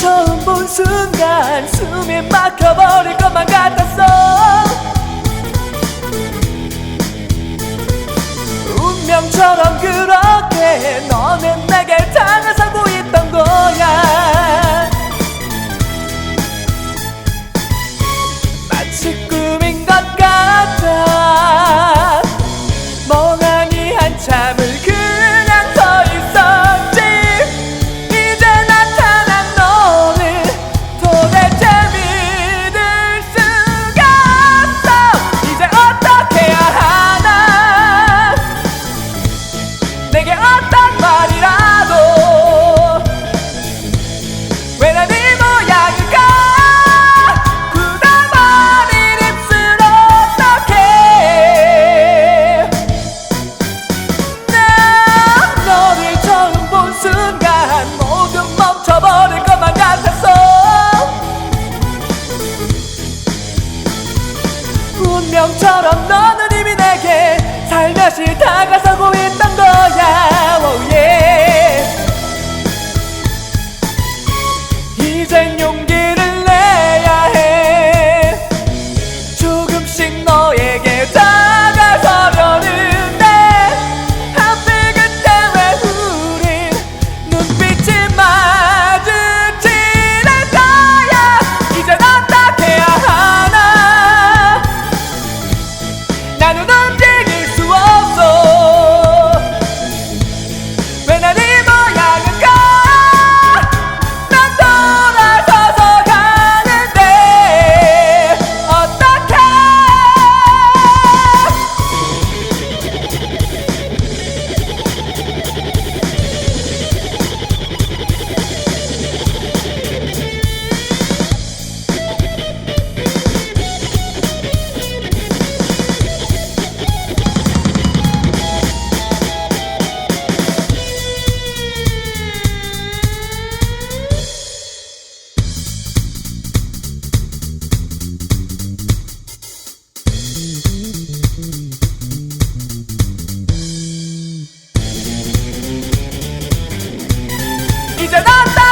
처음 본 순간 숨이 막혀버릴 것만 같았어. 운명처럼 그렇게 너는 내게 다가서고 있던 거야. 마치 꿈인 것 같아. 멍하니 한참을 운명처럼 너는 이미 내게 살며시 다가서고 있던 거야 oh yeah. 이젠 용기를 내야 해 조금씩 너 记者大。